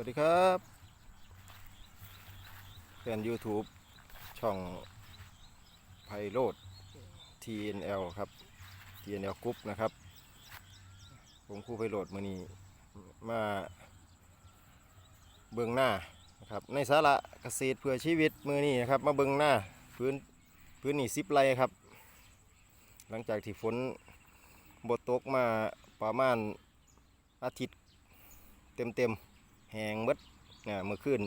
วัสดีครับแฟน YouTube ช่องไพโรด TNL ครับ TNL Group นะครับ ผมคู่ไพโรดมือนี้มาเบื้องหน้านะครับในสาระเกษตรเพื่อชีวิตมือนี้นะครับ มาเบื้องหน้าพื้นพื้นนี่ซิปไรครับ หลังจากที่ฝนบดตกมาประมาณอาทิตย์เต็มเต็มๆ แหงเบิดเนี่ยเมื่อคืน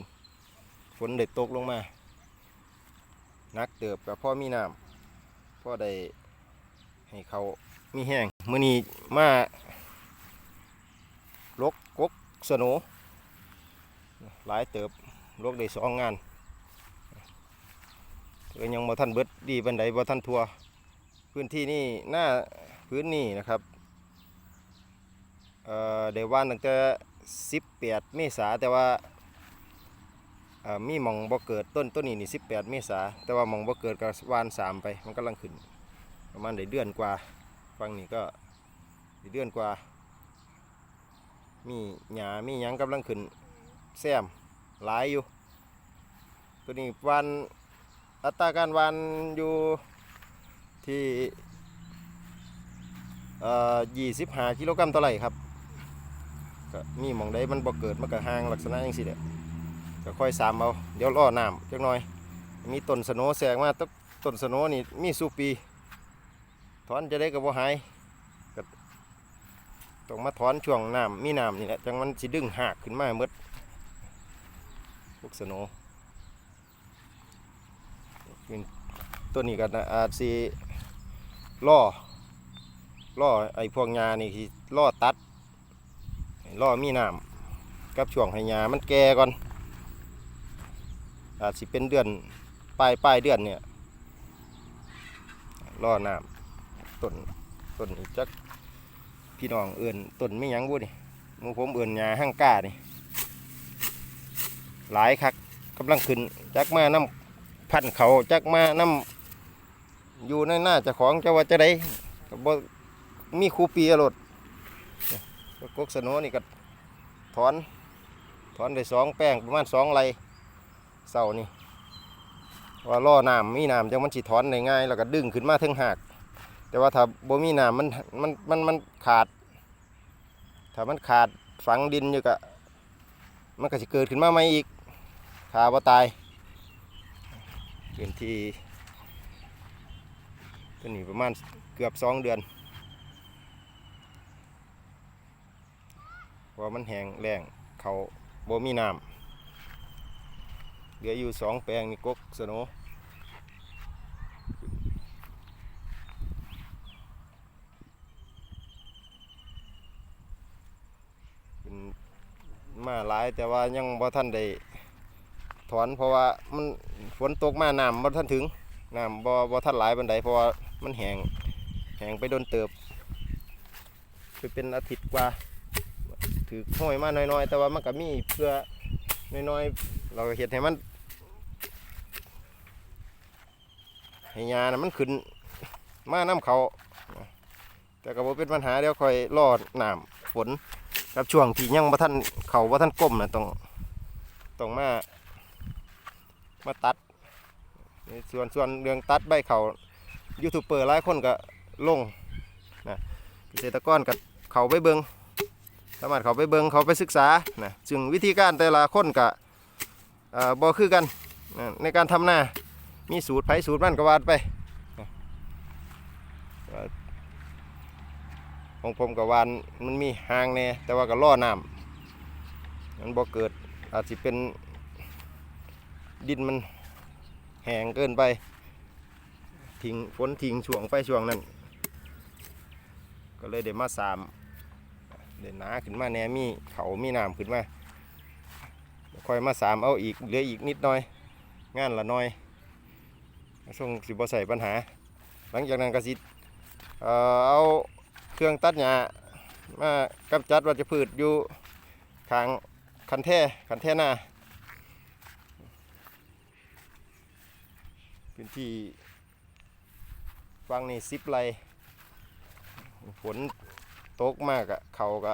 ฝนได้ตกลงมา นักเติบกับพ่อมีน้ำพ่อได้ให้เขามีแห้งมือนี้มาลกกกสโหนหลายเติบลกได้สองงานเอยังบ่ทันเบิดดีบันไดบ่ทันทัวพื้นที่นี่หน้าพื้นนี่นะครับเอ่อเดวว่านตั้งแต่ 18 เมษาแต่ว่ามีมองบ่เกิดต้นต้นนี้นี่18 เมษาแต่ว่ามองบ่เกิดก็วาน 3 ไปมันกำลังขึ้น ประมาณได้เดือนกว่าฟังนี่ก็ได้เดือนกว่า มีหญ้ามีหยังกำลังขึ้นแซมหลายอยู่ ตัวนี้วานอัตราการวานอยู่ที่เอ่อยี่สิบห้ากิโลกรัมต่อไร่ครับ ก็มีหมองใดมันบ่เกิดมันก็ห่างลักษณะอย่างสิเด้อก็ค่อยสามเอาเดี๋ยวรอน้ำจักหน่อย มีต้นสโนแสกมาตต้นสโนนี่มีสูปี ถอนจะได้กับบ่าหายก็ต้องมาถอนช่วงน้ำมีน้ำนี่แหละจังมันสิดึงหักขึ้นมาหมดพวกสโนว์เป็นตัวนี้ก็น่าอาจสิล่อล่อไอ้พวกหญ้านี่ล่อตัด ล่อมีน้ำกับช่วงให้หญ้ามันแก่ก่อน อาจสิเป็นเดือนปลายปลายเดือนเนี่ยล่อน้ำต้นต้นนี้จักพี่น้องเอื่นต้นไม่ยั้งบุนี่มูผมเอื่นหญ้าห้างก้านี่หลายคักกำลังขึ้นจักมาน้ำพันเขาจักมาน้ำอยู่ในหน้าจะของเจ้าว่าจะได้บ่มีครูปีอรด กกสโนนี่ก็ถอน ถอนได้สองแป้งประมาณสองไรเสานี่ว่าล่อน้ำมีน้ำจังมันสิถอนได้ง่ายแล้วก็ดึงขึ้นมาถึงหาก แต่ว่าถ้าบ่มีน้ำมันมันมันมันขาด ถ้ามันขาดฝังดินอยู่ก็มันก็สิเกิดขึ้นมาใหม่อีกขาบ่ตายพื้นที่ตัวนี้ประมาณเกือบสองเดือนเพราะ ว่ามันแห้งแรงเขาบ่มีน้ำเหลืออยู่สองแปลงนี่กกสนเป็นมาหลายแต่ว่ายังบ่ทันได้ถอนเพราะว่ามันฝนตกมาน้ำบ่ทันถึงน้ำบ่บ่ทันหลายบันไดเพราะว่ามันแห้งแห้งไปโดนเติบคือเป็นอาทิตย์กว่า ถือห้อยมาน้อยๆ แต่ว่ามันก็มีเพื่อน้อยๆ เราก็เห็ดให้มันให้ยานะมันขึ้นมาน้ำเขา แต่ก็บ่เป็นปัญหาเดี๋ยวคอยรอดน้ำฝนกับช่วงที่ยังบ่ทันเขาบ่ทันก้มนะต้องต้องมามาตัดส่วนส่วนเรื่องตัดใบเขายูทูบเบอร์หลายคนก็ลงนะเกษตรกรก็เขาไปเบิง สามารถเขาไปเบิงเขาไปศึกษานะซึ่งวิธีการแต่ละคนก็เอ่อบ่คือกันในการทำหน้ามีสูตรไผสูตรมันก็วาดไปอ่อของผมกับวานมันมีหางแน่แต่ว่าก็ล่อน้ำมันบ่เกิดอาจจะเป็นดินมันแห้งเกินไปทิ้งฝนทิ้งช่วงไปช่วงนั้น ก็เลยเดี๋ยวมาสาม เดี๋ยวหนาขึ้นมาแหนมีเขามีน้ำขึ้นมาค่อยมาสามเอาอีกเหลืออีกนิดหน่อย งานละน้อยส่งสิบใส่ปัญหา หลังจากนั้นก็สิเอ่อเอาเครื่องตัดหญ้ามากำจัดวัชพืชอยู่ทางคันแท่คันแท่หน้าพื้นที่ฟังนี่ซิปไรฝน ตกมากอะเขาก็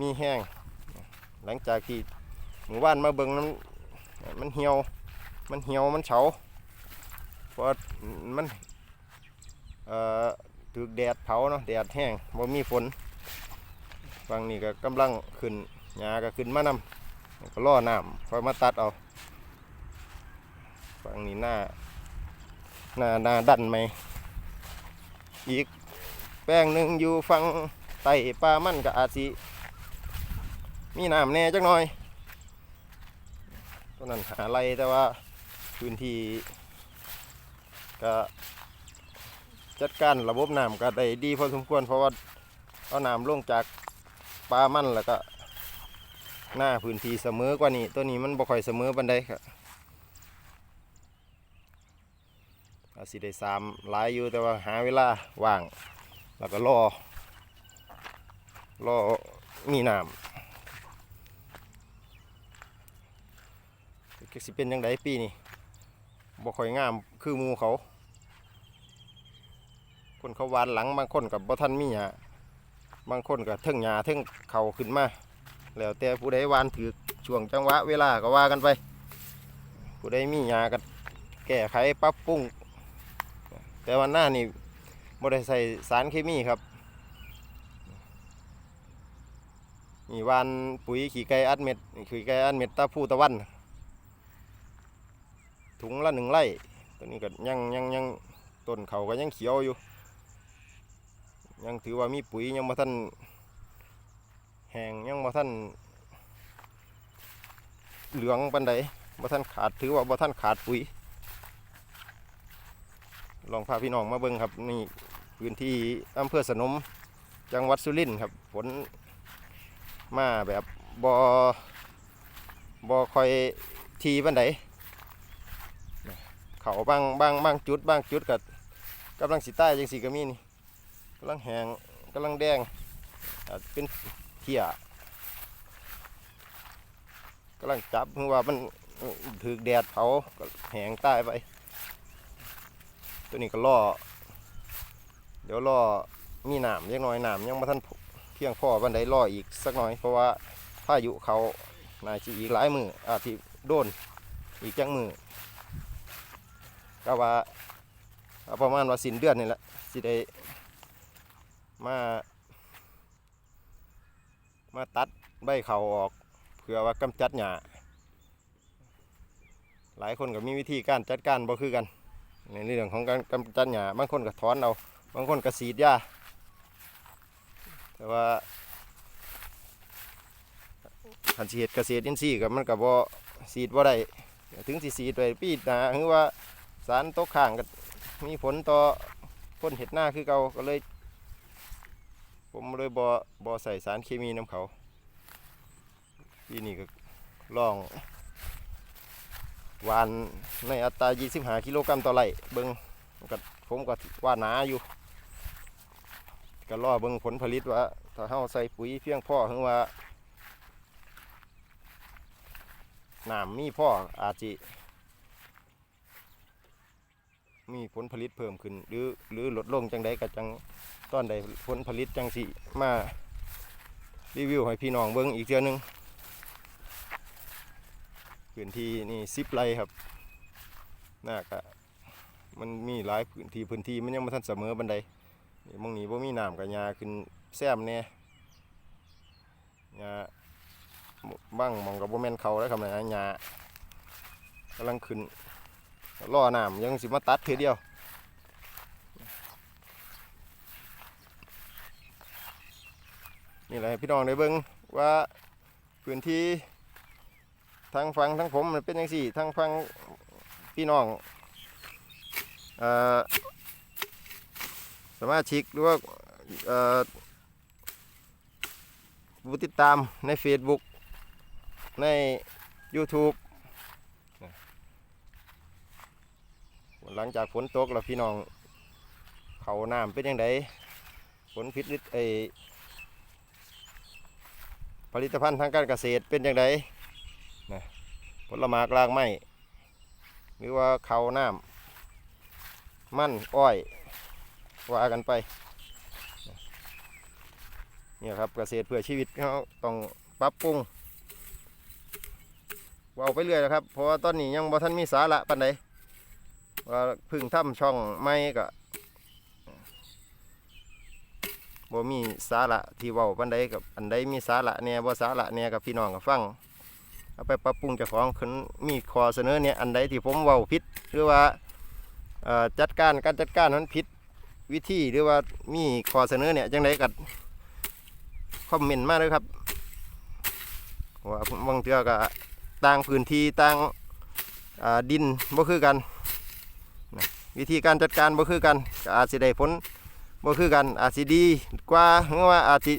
มีแห้ง หลังจากที่หมู่บ้านมาเบิงนั้นมันเหี่ยว มันเหี่ยวมันเฉาเพราะมันเอ่อถูกแดดเผาเนาะแดดแห้งบ่มีฝนฝั่งนี้ก็กำลังขึ้นหญ้าก็ขึ้นมานำก็ล่อน้ำค่อยมาตัดเอาฝั่งนี้หน้าหน้าหน้าดันไหมอีก แป้งหนึ่งอยู่ฝั่งไต่ปลามันก็อาจสิมีน้ำแน่จักหน่อยตัวนั้นหาไรแต่ว่าพื้นที่ก็จัดการระบบน้ำก็ได้ดีพอสมควรเพราะว่าเอาน้ำลงจากปลามันแล้วก็หน้าพื้นที่เสมอกว่านี้ ตัวนี้มันบ่ค่อยเสมอบันไดครับอาจสิได้สามหลายอยู่แต่ว่าหาเวลาว่าง แล้วก็รอรอมีน้ำก็สิเป็นยังไงปีนี้บ่ค่อยงามคือมูเขา คนเขาวานหลังบางคนกับบ่ทันมีหยาบางคนก็เทิงหยาเทิงเขาขึ้นมา แล้วแต่ผู้ใดวานถือช่วงจังหวะเวลาก็ว่ากันไป ผู้ใดมีหยาก็แก้ไขปรับปรุงแต่วันหน้านี่ บ่ได้ใส่สารเคมีครับนี่วานปุ๋ยขี้ไก่อัดเม็ดขี้ไก่อัดเม็ดตาผู้ตะวัน ถุงละหนึ่งไร่ตัวนี้ก็ยังยังยังต้นเขาก็ยังเขียวอยู่ ยังถือว่ามีปุ๋ยยังมาท่านแห้งยังมาท่านเหลืองปันใดมาท่านขาดถือว่ามาท่านขาดปุ๋ย ลองพาพี่น้องมาเบิ่งครับนี่ พื้นที่อำเภอสนมจังหวัดสุรินทร์ครับฝนมาแบบบอบอคอยทีปันใดเขาบางบางบางจุดบางจุดกับกำลังสีใต้จังสีก็มีนี่กำลังแหงกำลังแดงเป็นเที่ยกำลังจับเพราะว่ามันถือแดดเผาก็แหงใต้ไป ตัวนี้ก็ล่อ เดี๋ยวล่อมีหนามยังน้อยหนามยังมาท่านเพียงพอบันไดล่ออีกสักหน่อย เพราะว่าพายุเขานายจีอีกหลายมืออาจจะโดนอีกจังมือก็ว่าเอาประมาณว่าสิ้นเดือนนี่แหละสิได้มา มาตัดใบเขาออกเพื่อว่ากำจัดหญ้าหลายคนก็มีวิธีการจัดการบ่คือกัน ในเรื่องของการกำจัดหญ้าบางคนก็ถอนเอา บางคนก็สีดยาแต่ว่าคันสิเฮ็ดเกษตรอินทรีย์กับมันก็บ่สีดบ่าได้ถึงสิสีดไปปีหน้าหรือว่าสารตกข้างก็มีผลต่อพ้นเห็ดหน้าคือเก่าก็เลย ผมเลยบอบอใส่สารเคมีน้ำเขาปีนี้ก็ลองวานในอัตรา25กิโลกรัมต่อไร่เบิงก็ผมก็ว่าหนาอยู่ ก็รอเบิงผลผลิตว่าถ้าเฮาใส่ปุ๋ยเพียงพอถึงว่าน้ำมีพ่ออาจจะมีผลผลิตเพิ่มขึ้น หรือหรือลดลงจังใดก็จังตอนใดผลผลิตจังสิมารีวิวให้พี่น้องเบิ่งอีกเทื่อนึงพื้นที่นี่สิบไรครับน่ากะมันมีหลายพื้นที่พื้นที่มันยังไม่ทันเสมอบันได มองนี้บ่มีน้ำกับหญ้าขึ้นแซมแน่หญ้าบ้างมองกับบ่แม่นเขาแล้วครับนะหญ้ากำลังขึ้นล่อน้ำยังสิมาตัดเทีเดียวนี่แหละพี่น้องได้เบิ่งว่าพื้นที่ทางฟังทางผมมันเป็นยังสี่ทางฟังพี่น้องเอ่อ สมาชิกหรือว่าผู้ติดตามใน Facebook ใน YouTube หลังจากฝนตกแล้วพี่น้อง เขาน้ำเป็นยังไงผลพิษหรือไอผลิตภัณฑ์ทางการเกษตรเป็นยังไงนะผลไม้กลางไม้หรือว่าเขาน้ำมันอ้อย ว่ากันไปเนี่ยครับเกษตรเพื่อชีวิตเขาต้องปรับปรุงเว้าไปเรื่อยแล้วครับ เพราะว่าตอนนี้ยังบ่ทันมีสาระปานใดว่าพึ่งทำช่องใหม่ก็บ่มีสาระที่เว้าปานใดกับอันใดมีสาระแหน่ยบ่สาระแหน่ยกับพี่น้องก็ฟังเอาไปปรับปรุงเจ้าของคันมีข้อเสนอเนี่ยอันใดที่ผมเว้าผิดหรือว่าจัดการการจัดการนั้นผิด วิธีหรือว่ามีข้อเสนอเนี่ยจังไดก็คอมเมนต์มาเลยครับว่าบางเทื่อก็ต่างพื้นที่ต่างาดินบ่คือกัน วิธีการจัดการบ่คือกันกอาจสิได้ผลบ่คือกันอาจสิดีกว่าหรือว่าอาจสิ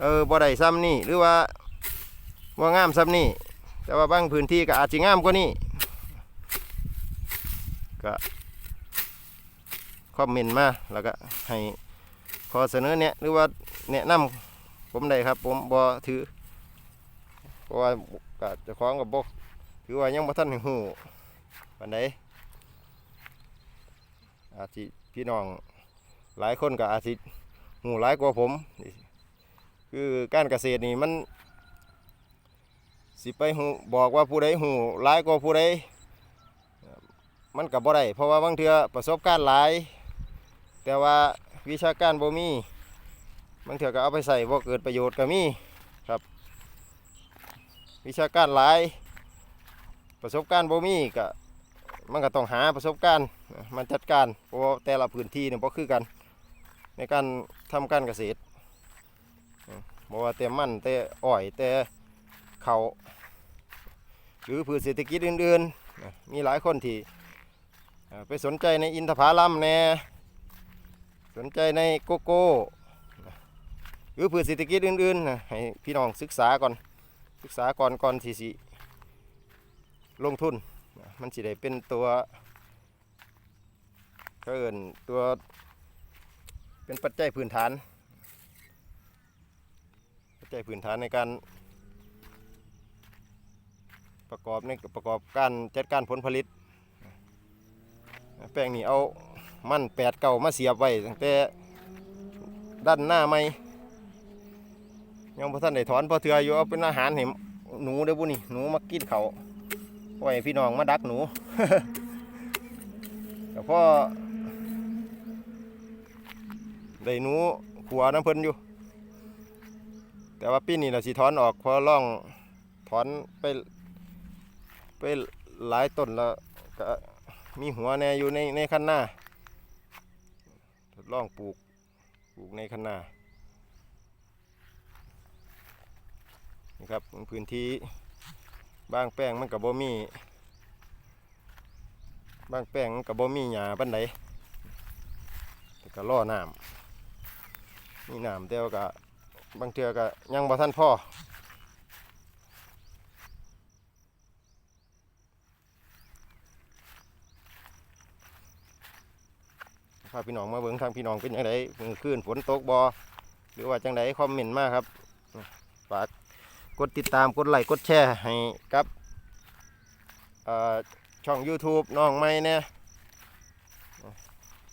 เออบ่ได้ซ้ำนี่หรือว่าบ่งามซ้ำนี่แต่ว่าบางพื้นที่ก็อาจสิงามกว่านี้ก็ อมเมนต์มาแล้วก็ให้ขอเสนอแนะหรือว่าแนะนำผมได้ครับ ผมบ่ถือเพราะว่าก็จะคล้องกับบกถือว่ายังบ่ทันหูปานใดอาจสิพี่น้องหลายคนก็อาจสิหูหลายกว่าผม คือการเกษตรนี่มันสิไปหูบอกว่าผู้ใดหูหลายกว่าผู้ใดมันก็บ่ได้เพราะว่าบางเทื่อประสบการณ์หลาย แต่ว่าวิชาการบ่มีบางเทื่อก็เอาไปใส่บ่เกิดประโยชน์ก็มีครับ วิชาการหลายประสบการณ์บ่มีก็มันก็ต้องหาประสบการณ์มันจัดการเพราะแต่ละพื้นที่เนี่ยบ่คือกัน ในการทำการเกษตรบ่ว่าแต่มันแต่อ้อยแต่เขาหรือพืชเศรษฐกิจอื่นๆ มีหลายคนที่ไปสนใจในอินทผลัมแน่ สนใจในโกโก้ หรือพืชเศรษฐกิจอื่นๆนะให้พี่น้องศึกษาก่อนศึกษาก่อนก่อนที่สิลงทุน มันสิได้เป็นตัวก็เอินตัวเป็นปัจจัยพื้นฐาน ปัจจัยพื้นฐานในการประกอบในประกอบการจัดการผลผลิต แป้งนี่เอา มันแปดเก่ามาเสียบไว้ตั้งแต่ด้านหน้าไม่ยังพอท่านได้ถอนพอเถื่ออยู่เอาเป็นอาหารให้หนูเด้อบุนี่หนูมากินเขาไว้ให้พี่น้องมาดักหนูแต่พ่อได้หนูขัวน้ำเพิ่นอยู่ แต่ว่าปีนี้เราสิถอนออกเพอล่องถอนไปไปหลายต้นแล้วก็มีหัวแน่อยู่ในในคันหน้า ล่องปลูกปลูกในคันนานี่ครับพื้นที่บางแป้งมันกับบ่มีบางแป้งมันกับบ่มีหญ้าปันไดแต่ก็ล่อน้ำมีน้ำแต่ว่าก็บางเทือก็ยังบ่ทันพ่อาพี่น้องมาเบิ่งทางพี่น้องเป็นยังไงมือคืนฝนตกบ่หรือว่าจังไดคอมเมนต์มาครับฝากกดติดตามกดไลค์กดแชร์ให้กับช่อง YouTube น้องไม่เนี่ย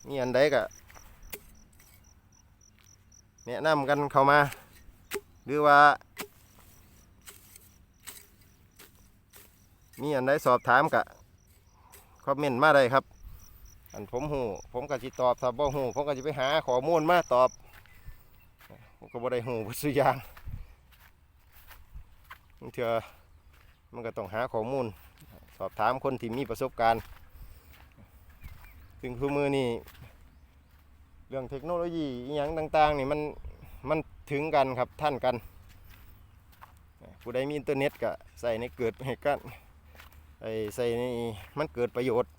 มีอันใดก็แนะนำกันเข้ามา หรือว่า มีอันใดสอบถามกะคอมเมนต์มาได้ครับ อันผมหูผมก็จิตอบถ้าบ่หูผมก็จะไปหาข้อมูลมาตอบผมก็บ่ได้หูเบ่สุอย่างเถื่อมันก็ต้องหาข้อมูล สอบถามคนที่มีประสบการณ์ถึงคือมือนี่เรื่องเทคโนโลยีอหย่างต่างๆนี่มันมันถึงกันครับท่านกันผู้ใดมีอินเทอร์เน็ตก็ใส่ในเกิดให้กันไอ้ใส่ในมันเกิดประโยชน์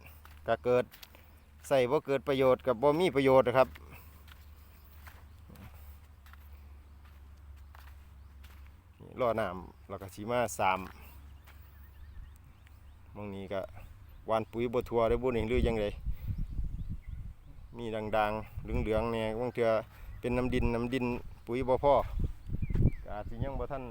ก็เกิด ใส่บ่เกิดประโยชน์กับบ่มีประโยชน์นะครับ ล่อน้ำแล้วก็สีมาสามมองนี้ก็วานปุ๋ยบทัวได้บุญเองหรือยังไงมีดังๆเหลืองๆเนี่ยบางเทื่อเป็นน้ำดินน้ำดินปุ๋ยบ่พ่ออาจสิยังบ่ท่าน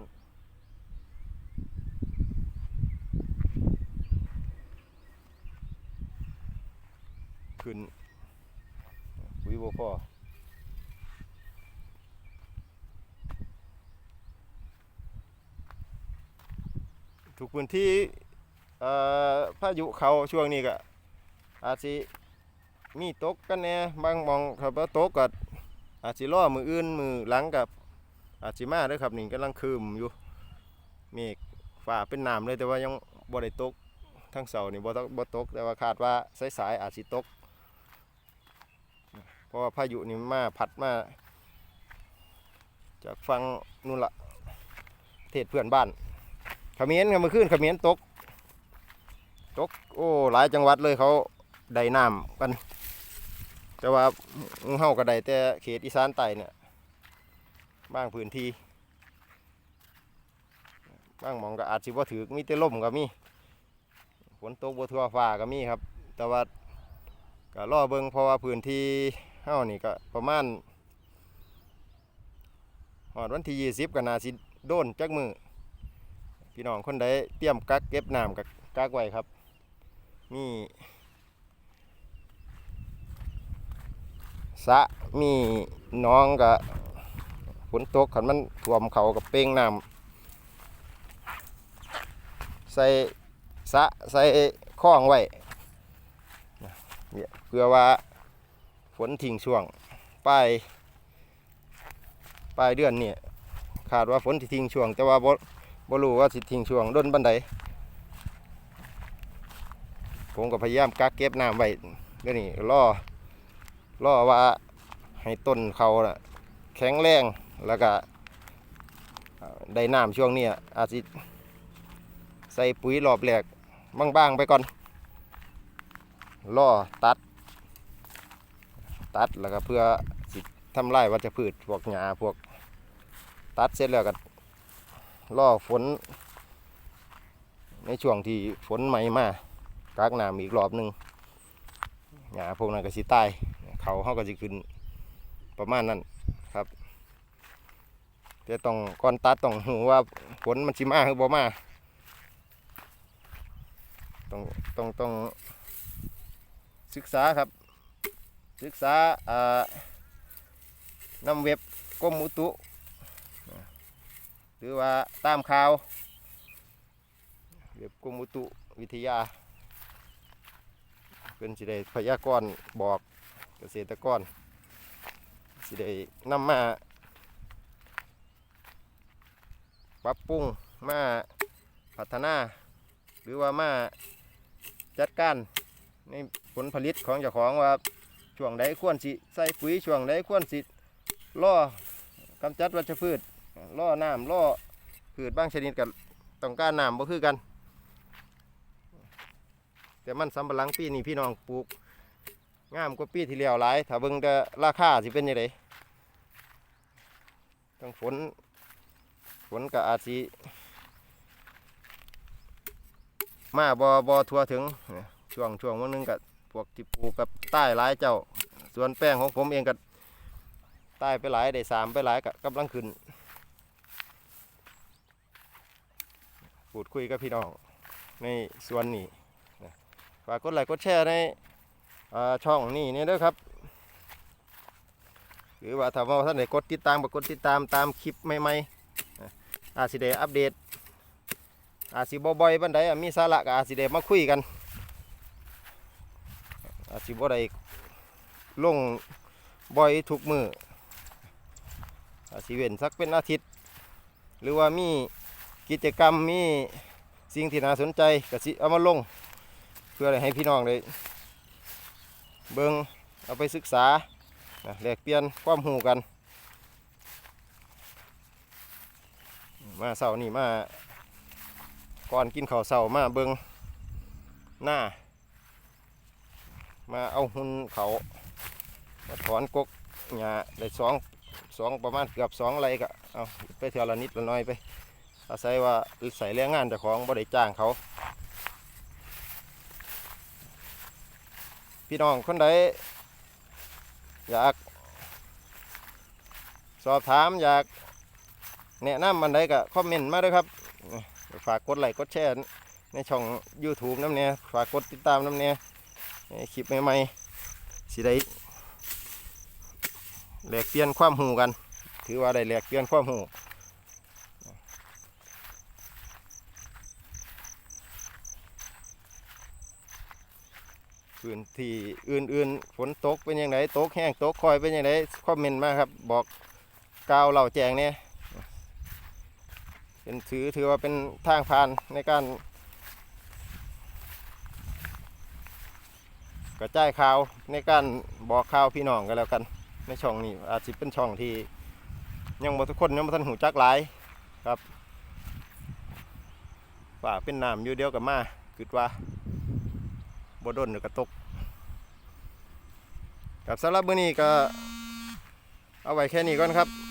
ขึ้นปุ๋ยบ่พ่อทุกพื้นที่พายุเขาช่วงนี้ก็อาจสิมีตกกันแน่บางมองครับว่าตกก็อาจสิรอมืออื่นมือหลังกับอาจสิมาด้อครับนี่กำลังคืมอยู่เมฆฟ้าเป็นน้ำเลยแต่ว่ายังบ่ได้ตกทั้งเสาร์นี่บ่ตกบ่ตกแต่ว่าคาดว่าสายๆอาจสิตก ราะว่าพายุนี่มาพัดมา จากฟังนู่นละเทศเพื่อนบ้านขมิ้นครับเมื่อคืนขมิ้นตก ตก โอ้หลายจังหวัดเลยเขาได้น้ำกันแต่ว่าเฮาก็ได้แต่เขตอีสานใต้เนี่ยบางพื้นที่บางมองก็อาจสิบ่ถือมีแต่ลมก็มีฝนตกบ่ทั่วฟ้าก็มีครับ แต่ว่าก็รอเบิ่งเพราะว่าพื้นที่ เฮานี่ก็ประมาณหอดวันที่ยี่สิบก็น่าสิโดนจักมือพี่น้องคนใดเตรียมกักเก็บน้ำกักกักไว้ครับมีสะมีน้องกับฝนตกขันมันท่วมเขากับเป้งน้ำใส่สะใส่คล้องไว้เนี่ยเพื่อว่า ฝนทิ้งช่วงปลายปลายเดือนนี่คาดว่าฝนสิทิ้งช่วง แต่ว่าบ่บ่รู้ว่าสิทิ้งช่วงด้นบันไดผมก็พยายามกักเก็บน้ำไว้เดี๋ยวนี้รอรอว่าให้ต้นเขาแข็งแรงแล้วก็ได้น้ำช่วงนี้อาจสิใส่ปุ๋ยรอบแรกบ้างๆไปก่อนรอตัด ตัดแล้วก็เพื่อทำลายวัชพืชพวกหญ้าพวกตัดเสร็จแล้วก็ล่อฝน ในช่วงที่ฝนใหม่มากักน้ำอีกรอบหนึ่งหญ้าพวกนั้นก็สิตายเขาเขาก็จะขึ้นประมาณนั้นครับแต่ต้องก่อนตัดต้องหูว่าฝนมันสิมาหรือบ่มาต้องต้องต้องศึกษาครับ ศึกษาอ่านำเว็บกรมอุตุหรือว่าตามข่าวเว็บกรมอุตุวิทยาเป็นสิได้พยากรณ์บอกเกษตรกรสิได้นำมาปรับปรุงมาพัฒนา หรือว่ามาจัดการในผลผลิตของเจ้าของว่า ช่วงใดควรสิใส่ปุ๋ยช่วงใดควรสิล่อกำจัดวัชพืชล่อน้ำล่อพืชบางชนิดกับต้องการน้ำบ่คือกัน แต่มันสำปะหลังปีนี้พี่น้องปลูกงามกว่าปีที่แล้วหลาย ถ้าเบิ่งแต่ราคาสิเป็นยังไงต้องฝนฝนก็อาจสิมาบ่บ่ทั่วถึงช่วงช่วงวันนึงกับ พวกที่ปลูกกับใต้หลายเจ้า ส่วนแป้งของผมเองก็ใต้ไปหลายได้สามไปหลายก็กำลังขึ้นพูดคุยกับพี่น้องในส่วนนี้ฝากกดไลค์กดแชร์ในช่องนี้นี่ด้อครับ หรือว่าถ้าว่าท่านไหนกดติดตามกดติดตามตามคลิปใหม่ๆอาจสิได้อัปเดตอาจสิบ่บ่อยบันไดอะมีสาระก็อาจสิได้มาคุยกัน อาจสิบ่ได้ลงบ่อยทุกมืออาจสิเว้นสักเป็นอาทิตย์ หรือว่ามีกิจกรรมมีสิ่งที่น่าสนใจก็สิเอามาลง เพื่อให้พี่น้องได้เบิงเอาไปศึกษาแลกเปลี่ยนความรู้กัน มาเสาร์นี่มาก่อนกินข้าวเสาร์มาเบิงหน้า มาเอาหุ่นเขามาถอนกกหญ้าได้สองสองประมาณเกือบสองไรก็เอาไปเท่าละนิดละน้อยไปอาศัยว่าใส่แรงงานเจ้าของบ่ได้จ้างเขาพี่น้องคนใดอยาก สอบถามอยากแนะนำมันใดก็คอมเมนต์มาด้วยครับ ฝากกดไลค์กดแชร์ในช่อง YouTube น้ำเนี่ยฝากกดติดตามน้ำเนี่ย คลิปใหม่ๆสิได้แลกเปลี่ยนความหูกัน ถือว่าได้แลกเปลี่ยนความหูพื้นที่อื่นๆฝนตกเป็นยังไงตกแห้งตกคอยเป็นยังไงคอมเมนต์มาครับ บอกกาวเราแจงเนี่ยเป็นถือถือว่าเป็นทางผ่านในการ กระจายข่าวในการบอกข่าวพี่น้องกันแล้วกัน ในช่องนี้อาจจะเป็นช่องที่ ยังบ่ทุกคนยังบ่ทันหูจักหลายครับว่าเป็นน้ำอยู่เดียวกับมาคิดว่าบ่ดนหรือกระตกครับสำหรับมื้อนี้ก็เอาไว้แค่นี้ก่อนครับ